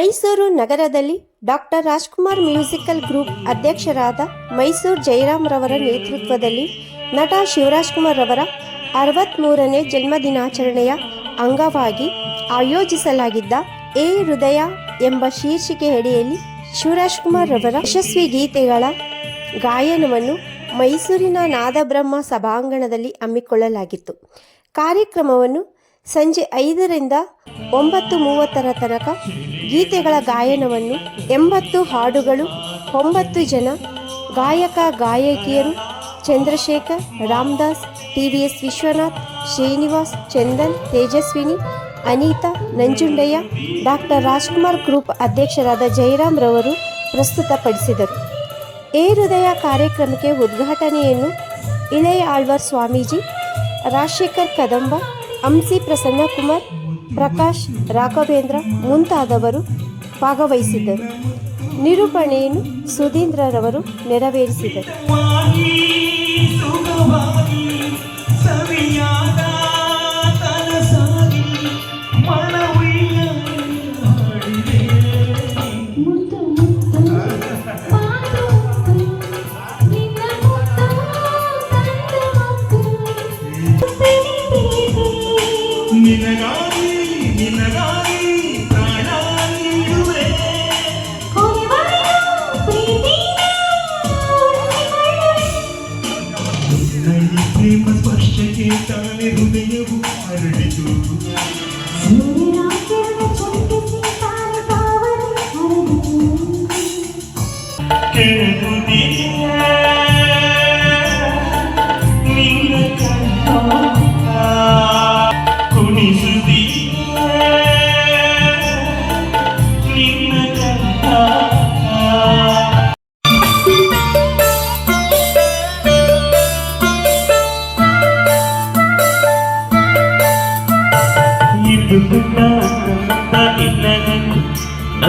ಮೈಸೂರು ನಗರದಲ್ಲಿ doctor Rajkumar musical group ಅಧ್ಯಕ್ಷರಾದ ಮೈಸೂರು ಜಯರಾಮ್ರವರ ನೇತೃತ್ವದಲ್ಲಿ ನಟ ಶಿವರಾಜ್ಕುಮಾರ್ ರವರ ಅರವತ್ತ್ಮೂರನೇ ಜನ್ಮದಿನಾಚರಣೆಯ ಅಂಗವಾಗಿ ಆಯೋಜಿಸಲಾಗಿದ್ದ ಎ ಹೃದಯ ಎಂಬ ಶೀರ್ಷಿಕೆ ಶೀರ್ಷಿಕೆಯಡಿಯಲ್ಲಿ ಶಿವರಾಜ್ಕುಮಾರ್ ರವರ ಯಶಸ್ವಿ ಗೀತೆಗಳ ಗಾಯನವನ್ನು ಮೈಸೂರಿನ ನಾದಬ್ರಹ್ಮ ಸಭಾಂಗಣದಲ್ಲಿ ಹಮ್ಮಿಕೊಳ್ಳಲಾಗಿತ್ತು. ಕಾರ್ಯಕ್ರಮವನ್ನು ಸಂಜೆ ಐದರಿಂದ ಒಂಬತ್ತು ಮೂವತ್ತರ ತನಕ ಗೀತೆಗಳ ಗಾಯನವನ್ನು ಎಂಬತ್ತು ಹಾಡುಗಳು, ಒಂಬತ್ತು ಜನ ಗಾಯಕ, ಗಾಯಕಿಯರು Chandrashekar, Ramdas T V S Vishwanath, Srinivas, Chandan, Tejaswini, Anita, Nanjundaiah, doctor Rajkumar group ಅಧ್ಯಕ್ಷರಾದ ಜಯರಾಮ್ ರವರು ಪ್ರಸ್ತುತಪಡಿಸಿದರು. ಎ ಹೃದಯ ಕಾರ್ಯಕ್ರಮಕ್ಕೆ ಉದ್ಘಾಟನೆಯನ್ನು ಇಳೆಯ ಆಳ್ವಾರ್ ಸ್ವಾಮೀಜಿ, ರಾಜಶೇಖರ್ ಕದಂಬ, ಅಂಸಿ ಪ್ರಸನ್ನಕುಮಾರ್ ಪ್ರಕಾಶ್ ರಾಘವೇಂದ್ರ ಮುಂತಾದವರು ಭಾಗವಹಿಸಿದ್ದರು. ನಿರೂಪಣೆಯನ್ನು ಸುಧೀಂದ್ರರವರು ನೆರವೇರಿಸಿದರು.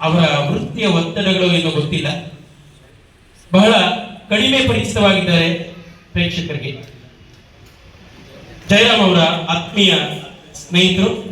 ಅವರ ವೃತ್ತಿಯ ಒತ್ತಡಗಳು ಏನು ಗೊತ್ತಿಲ್ಲ. ಬಹಳ ಕಡಿಮೆ ಪರಿಚಿತವಾಗಿದ್ದಾರೆ ಪ್ರೇಕ್ಷಕರಿಗೆ. ಜಯರಾಮ್ ಅವರ ಆತ್ಮೀಯ ಸ್ನೇಹಿತರು.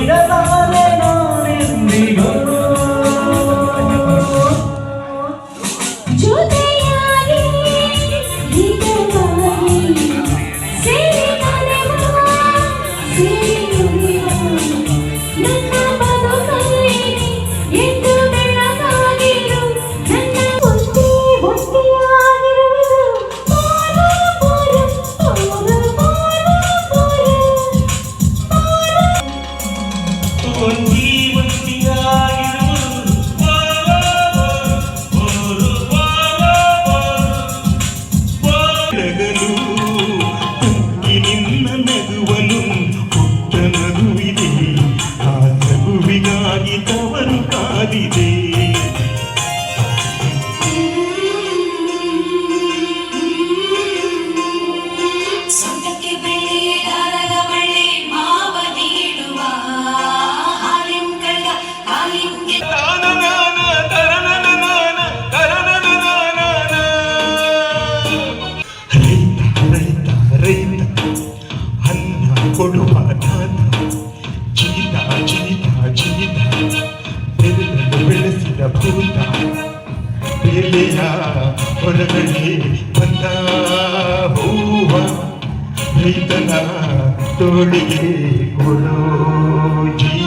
పవన్ కాదిదే ಬೇಲಿಯ ಒಳಗಡೆ ಬಂದ ಹೂವ ರೈತನ ತೋಳಿಗೆ ಕೊಡೋ ಜೀ